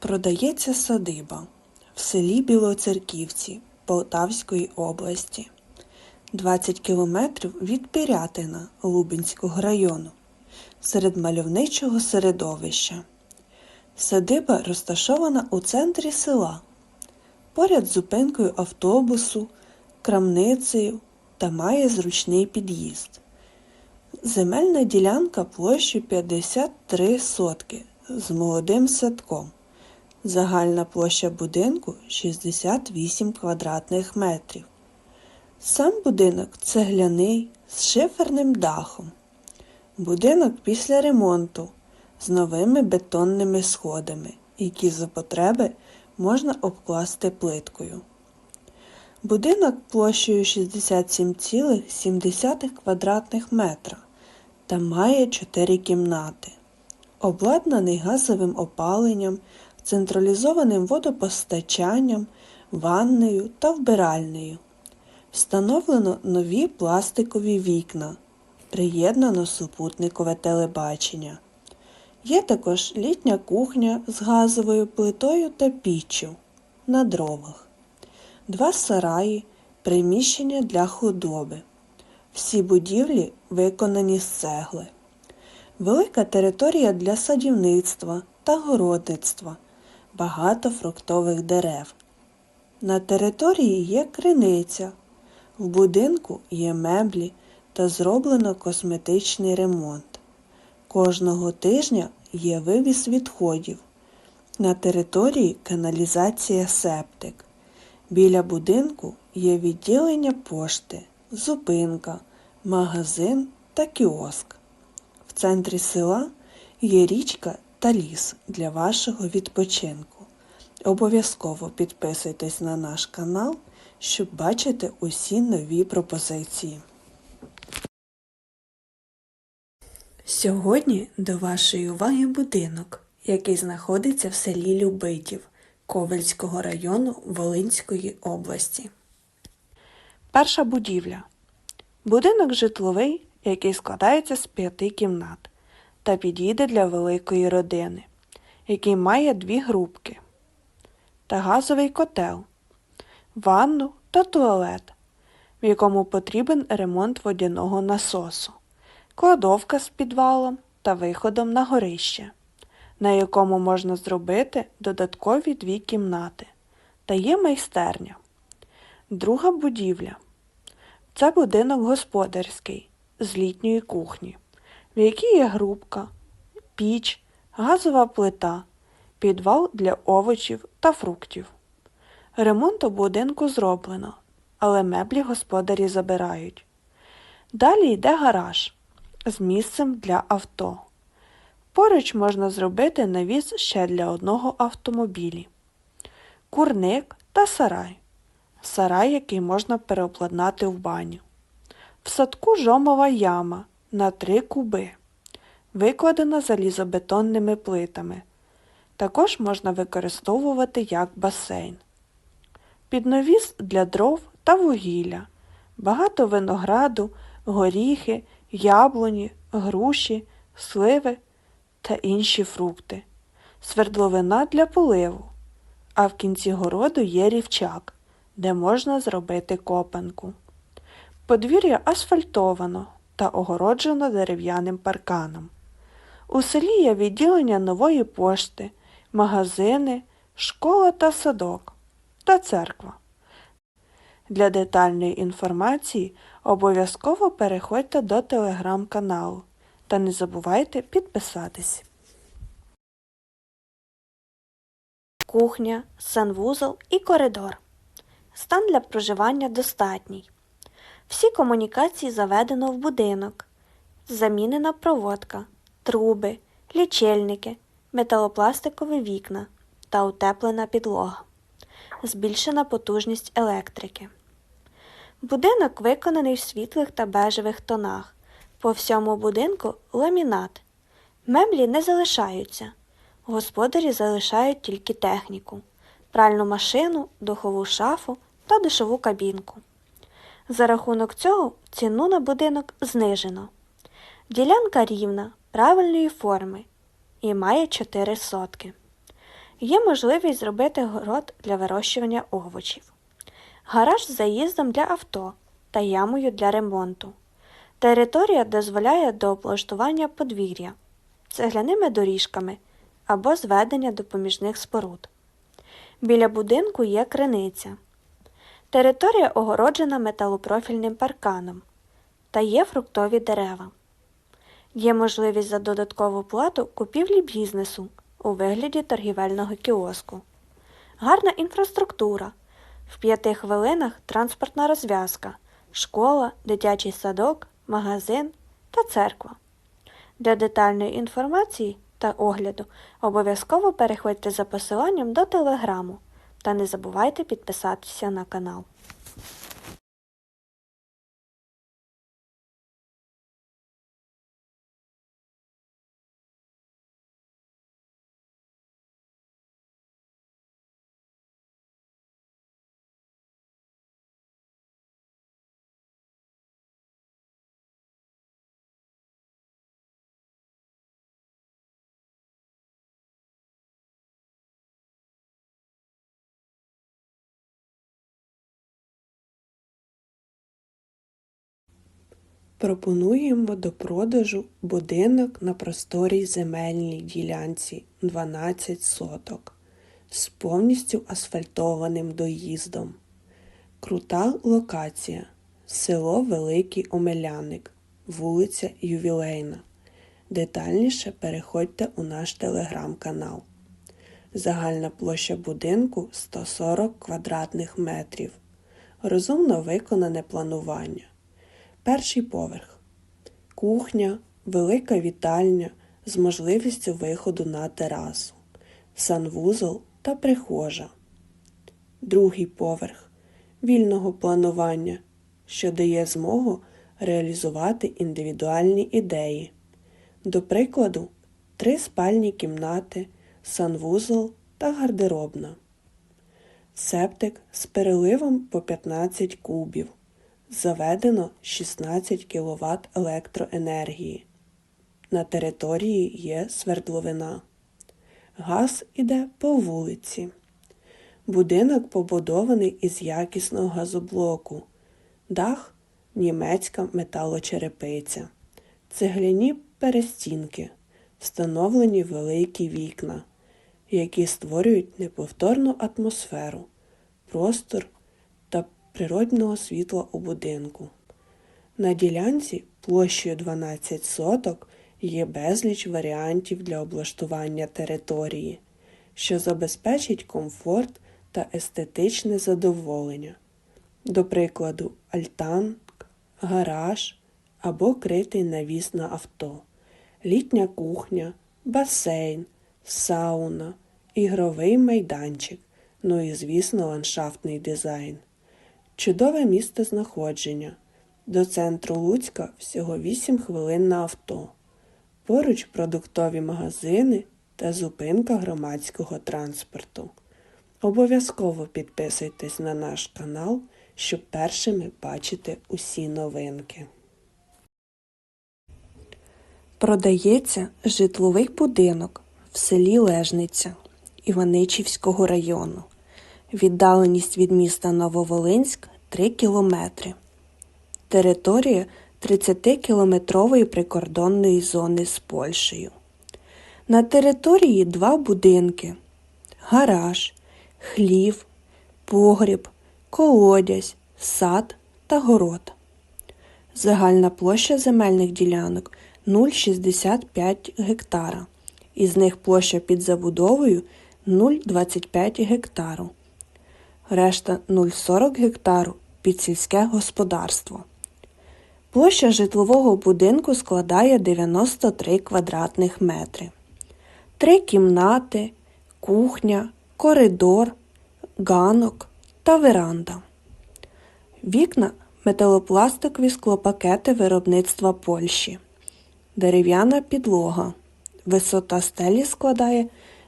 Продається садиба в селі Білоцерківці Полтавської області, 20 кілометрів від Пірятина Лубенського району, серед мальовничого середовища. Садиба розташована у центрі села, поряд з зупинкою автобусу, крамницею та має зручний під'їзд. Земельна ділянка площею 53 сотки з молодим садком. Загальна площа будинку 68 квадратних метрів. Сам будинок цегляний з шиферним дахом. Будинок після ремонту з новими бетонними сходами, які за потреби можна обкласти плиткою. Будинок площею 67,7 квадратних метра та має 4 кімнати. Обладнаний газовим опаленням, централізованим водопостачанням, ваннею та вбиральнею. Встановлено нові пластикові вікна. Приєднано супутникове телебачення. Є також літня кухня з газовою плитою та піччю на дровах, два сараї, приміщення для худоби. Всі будівлі виконані з цегли. Велика територія для садівництва та городництва, багато фруктових дерев. На території є криниця, в будинку є меблі та зроблено косметичний ремонт. Кожного тижня є вивіз відходів. На території каналізація септик. Біля будинку є відділення пошти, зупинка, магазин та кіоск. В центрі села є річка та ліс для вашого відпочинку. Обов'язково підписуйтесь на наш канал, щоб бачити усі нові пропозиції. Сьогодні до вашої уваги будинок, який знаходиться в селі Любитів Ковельського району Волинської області. Перша будівля. Будинок житловий, який складається з п'яти кімнат та підійде для великої родини, який має дві грубки та газовий котел, ванну та туалет, в якому потрібен ремонт водяного насосу, кладовка з підвалом та виходом на горище, на якому можна зробити додаткові дві кімнати, та є майстерня. Друга будівля. Це будинок господарський з літньої кухні, в якій є грубка, піч, газова плита, підвал для овочів та фруктів. Ремонт у будинку зроблено, але меблі господарі забирають. Далі йде гараж з місцем для авто. Поруч можна зробити навіс ще для одного автомобілі, курник та сарай. Сарай, який можна переобладнати в баню. В садку жомова яма на три куби, викладена залізобетонними плитами. Також можна використовувати як басейн. Підновіс для дров та вугілля, багато винограду, горіхи, яблуні, груші, сливи та інші фрукти, свердловина для поливу, а в кінці городу є рівчак, де можна зробити копанку. Подвір'я асфальтовано та огороджено дерев'яним парканом. У селі є відділення нової пошти, магазини, школа та садок та церква. Для детальної інформації обов'язково переходьте до телеграм-каналу та не забувайте підписатись. Кухня, санвузол і коридор. Стан для проживання достатній. Всі комунікації заведено в будинок. Замінена проводка, труби, лічильники, металопластикові вікна та утеплена підлога. Збільшена потужність електрики. Будинок виконаний в світлих та бежевих тонах. По всьому будинку ламінат. Меблі не залишаються. Господарі залишають тільки техніку, пральну машину, духову шафу та душову кабінку. За рахунок цього ціну на будинок знижено. Ділянка рівна, правильної форми і має 4 сотки. Є можливість зробити город для вирощування овочів, гараж з заїздом для авто та ямою для ремонту. Територія дозволяє до облаштування подвір'я, цегляними доріжками або зведення допоміжних споруд. Біля будинку є криниця. Територія огороджена металопрофільним парканом та є фруктові дерева. Є можливість за додаткову плату купівлі бізнесу у вигляді торгівельного кіоску. Гарна інфраструктура. В п'яти хвилинах транспортна розв'язка, школа, дитячий садок, магазин та церква. Для детальної інформації та огляду обов'язково переходьте за посиланням до телеграму та не забувайте підписатися на канал. Пропонуємо до продажу будинок на просторій земельній ділянці 12 соток з повністю асфальтованим доїздом. Крута локація. Село Великий Омеляник, вулиця Ювілейна. Детальніше переходьте у наш телеграм-канал. Загальна площа будинку 140 квадратних метрів. Розумно виконане планування. Перший поверх. Кухня, велика вітальня з можливістю виходу на терасу, санвузол та прихожа. Другий поверх вільного планування, що дає змогу реалізувати індивідуальні ідеї. До прикладу, три спальні кімнати, санвузол та гардеробна. Септик з переливом по 15 кубів. Заведено 16 кВт електроенергії. На території є свердловина. Газ іде по вулиці. Будинок побудований із якісного газоблоку. Дах німецька металочерепиця. Цегляні перестінки. Встановлені великі вікна, які створюють неповторну атмосферу, простор природного світла у будинку. На ділянці площею 12 соток є безліч варіантів для облаштування території, що забезпечить комфорт та естетичне задоволення. До прикладу, альтанк, гараж або критий навіс на авто, літня кухня, басейн, сауна, ігровий майданчик, ну і, звісно, ландшафтний дизайн. Чудове місце знаходження. До центру Луцька всього 8 хвилин на авто. Поруч продуктові магазини та зупинка громадського транспорту. Обов'язково підписуйтесь на наш канал, щоб першими бачити усі новинки. Продається житловий будинок в селі Лежниця Іваничівського району. Віддаленість від міста Нововолинськ 3 кілометри. Територія 30-кілометрової прикордонної зони з Польщею. На території два будинки: гараж, хлів, погріб, колодязь, сад та город. Загальна площа земельних ділянок 0,65 гектара. Із них площа під забудовою 0,25 гектару. Решта 0,40 гектару під сільське господарство. Площа житлового будинку складає 93 квадратних метри. Три кімнати, кухня, коридор, ганок та веранда. Вікна металопластикові склопакети виробництва Польщі. Дерев'яна підлога. Висота стелі складає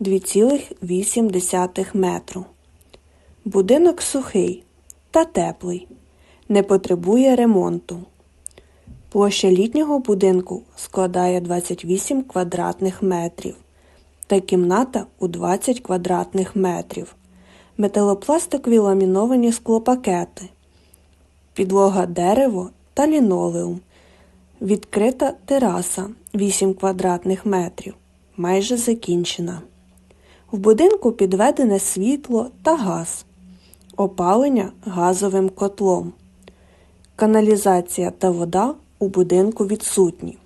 2,8 метру. Будинок сухий та теплий, не потребує ремонту. Площа літнього будинку складає 28 квадратних метрів. та кімната у 20 квадратних метрів, металопластикові ламіновані склопакети, підлога дерево та лінолеум, відкрита тераса 8 квадратних метрів, майже закінчена. В будинку підведене світло та газ, опалення газовим котлом. Каналізація та вода у будинку відсутні.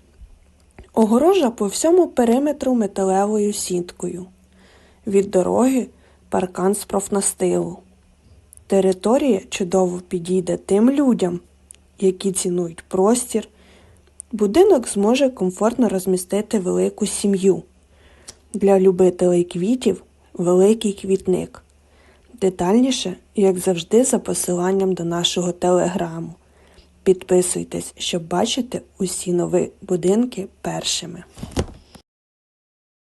Огорожа по всьому периметру металевою сіткою. Від дороги паркан з профнастилу. Територія чудово підійде тим людям, які цінують простір. Будинок зможе комфортно розмістити велику сім'ю. Для любителей квітів великий квітник. Детальніше, як завжди, за посиланням до нашого телеграму. Підписуйтесь, щоб бачити усі нові будинки першими.